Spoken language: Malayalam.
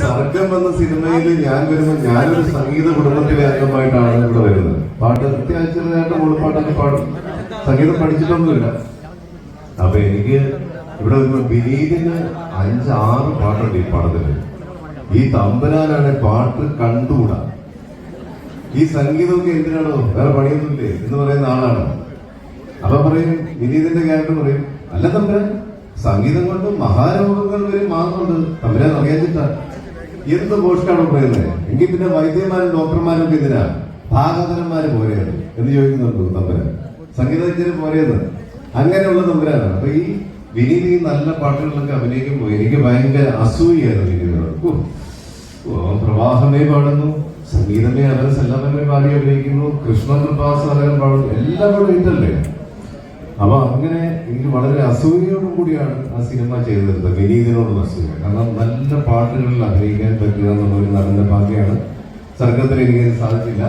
സർഗം എന്ന സിനിമയിൽ ഞാൻ വരുമ്പോൾ ഞാനൊരു സംഗീത കുടുംബത്തിലെ അംഗമായിട്ടാണ് ഇവിടെ വരുന്നത്. പാട്ട് അത്യാവശ്യമായിട്ട് മുഴുപ്പാട്ടൊക്കെ പാടും. സംഗീതം പഠിച്ചിട്ടൊന്നുമില്ല. അപ്പൊ എനിക്ക് ഇവിടെ വരുമ്പോൾ ബിനീതിന് അഞ്ചാറ് പാട്ടുണ്ട് ഈ പാടത്തിൽ. ഈ തമ്പരാനാണ് പാട്ട് കണ്ടുകൂടാ. ഈ സംഗീതമൊക്കെ എന്തിനാണോ? വേറെ പണിയൊന്നുമില്ലേ? എന്ന് പറയുന്ന ആളാണ്. അപ്പൊ പറയും വിനീതിന്റെ ക്യാരക്ടർ പറയും അല്ല തമ്പുരാൻ സംഗീതം കൊണ്ട് മഹാരോഗങ്ങൾ വരെ മാറുന്നുണ്ട് തമ്പുരാൻ അറിയാച്ചിട്ടാ എന്ത് പോസ്റ്റാണ് പറയുന്നത് എങ്കിൽ പിന്നെ വൈദ്യന്മാരും ഡോക്ടർമാരും എന്തിനാ? ഭാഗവതന്മാര് പോരെയാണ് എന്ന് ചോദിക്കുന്നുണ്ട് തമ്പുരാൻ. സംഗീതജ്ഞര് പോരെയെന്ന് അങ്ങനെയുള്ള തമ്പുരാനാണ്. അപ്പൊ ഈ വിനീത് ഈ നല്ല പാട്ടുകളിലൊക്കെ അഭിനയിക്കുമ്പോൾ എനിക്ക് ഭയങ്കര അസൂയായിരുന്നു വിനീതിനോട്. പ്രവാഹമേ പാടുന്നു സംഗീതമേ അവരെ സെല്ലാമേ പാടി അഭിനയിക്കുന്നു കൃഷ്ണകൃപാസാഗരൻ പാടുന്നു എല്ലാം കൂടെ ഇതല്ലേ അപ്പൊ അങ്ങനെ എനിക്ക് വളരെ അസൂയയോടും കൂടിയാണ് ആ സിനിമ ചെയ്തെടുത്തത് വിനീതിനോടും അസൂയ. കാരണം നല്ല പാട്ടുകളിൽ അഭിനയിക്കാൻ പറ്റുക എന്നുള്ള ഒരു നടന്റെ ഭാഗ്യമാണ് സർഗത്തിൽ എനിക്ക് സാധിച്ചില്ല.